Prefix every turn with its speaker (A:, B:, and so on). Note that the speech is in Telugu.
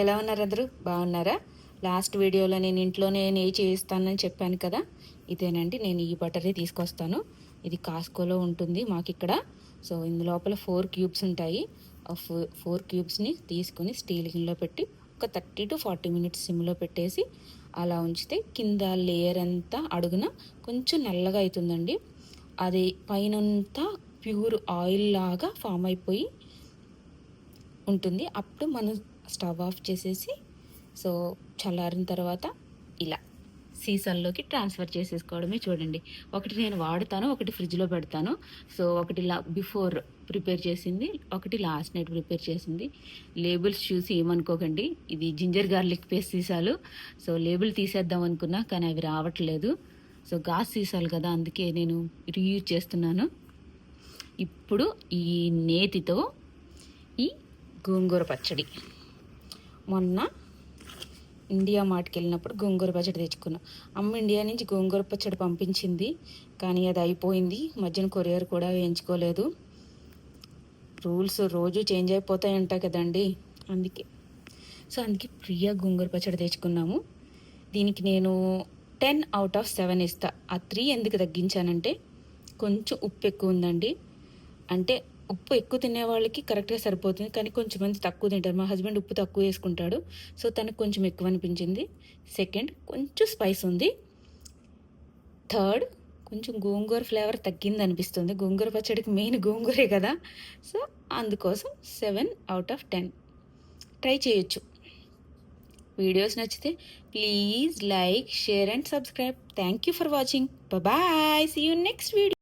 A: ఎలా ఉన్నారు అందరూ? బాగున్నారా? లాస్ట్ వీడియోలో నేను ఇంట్లోనే నెయ్యి చేయిస్తానని చెప్పాను కదా? ఇదేనండి నేను ఈ బటరే తీసుకొస్తాను. ఇది కాస్కోలో ఉంటుంది మాకు ఇక్కడ సో ఇందు లోపల ఫోర్ క్యూబ్స్ ఉంటాయి. ఆ ఫోర్ ఫోర్ క్యూబ్స్ని తీసుకొని స్టీల్ గిన్నెలో పెట్టి ఒక థర్టీ టు ఫార్టీ మినిట్స్ సిమ్లో పెట్టేసి అలా ఉంచితే కింద లేయర్ అంతా అడుగున కొంచెం నల్లగా అవుతుందండి అది పైనంతా ప్యూర్ ఆయిల్ లాగా ఫామ్ అయిపోయి ఉంటుంది. అప్పుడు మనం స్టవ్ ఆఫ్ చేసేసి సో చల్లారిన తర్వాత ఇలా సీసాల్లోకి ట్రాన్స్ఫర్ చేసేసుకోవడమే చూడండి. ఒకటి నేను వాడతాను ఒకటి ఫ్రిడ్జ్లో పెడతాను. సో ఒకటి లా బిఫోర్ ప్రిపేర్ చేసింది ఒకటి లాస్ట్ నైట్ ప్రిపేర్ చేసింది. లేబుల్స్ చూసి ఏమనుకోకండి ఇది జింజర్ గార్లిక్ పేస్ట్ సీసాలు. సో లేబుల్ తీసేద్దాం అనుకున్నా కానీ అవి రావట్లేదు. సో గాస్ సీసాలు కదా అందుకే నేను రీయూజ్ చేస్తున్నాను. ఇప్పుడు ఈ నేతితో ఈ గోంగూర పచ్చడి. మొన్న ఇండియా మార్ట్కి వెళ్ళినప్పుడు గోంగూర పచ్చడి తెచ్చుకున్నాం. అమ్మ ఇండియా నుంచి గోంగూర పచ్చడి పంపించింది. కానీ అది అయిపోయింది. మధ్యన కొరియర్ కూడా వేయించుకోలేదు. రూల్స్ రోజు చేంజ్ అయిపోతాయంట కదండి. అందుకే. సో అందుకే ప్రియా గోంగూర పచ్చడి తెచ్చుకున్నాము. దీనికి నేను టెన్ అవుట్ ఆఫ్ సెవెన్ ఇస్తా. ఆ త్రీ ఎందుకు తగ్గించానంటే కొంచెం ఉప్పు ఎక్కువ ఉందండి. అంటే ఉప్పు ఎక్కువ తినే వాళ్ళకి కరెక్ట్గా సరిపోతుంది. కానీ కొంచెం మంది తక్కువ తింటారు. మా హస్బెండ్ ఉప్పు తక్కువ వేసుకుంటాడు. సో తనకు కొంచెం ఎక్కువ అనిపించింది. సెకండ్ కొంచెం స్పైస్ ఉంది. థర్డ్ కొంచెం గోంగూర ఫ్లేవర్ తగ్గింది అనిపిస్తుంది. గోంగూర పచ్చడికి మెయిన్ గోంగూరే కదా. సో అందుకోసం seven out of ten try చేయొచ్చు. వీడియోస్ నచ్చితే please like share and subscribe thank you for watching bye see you next video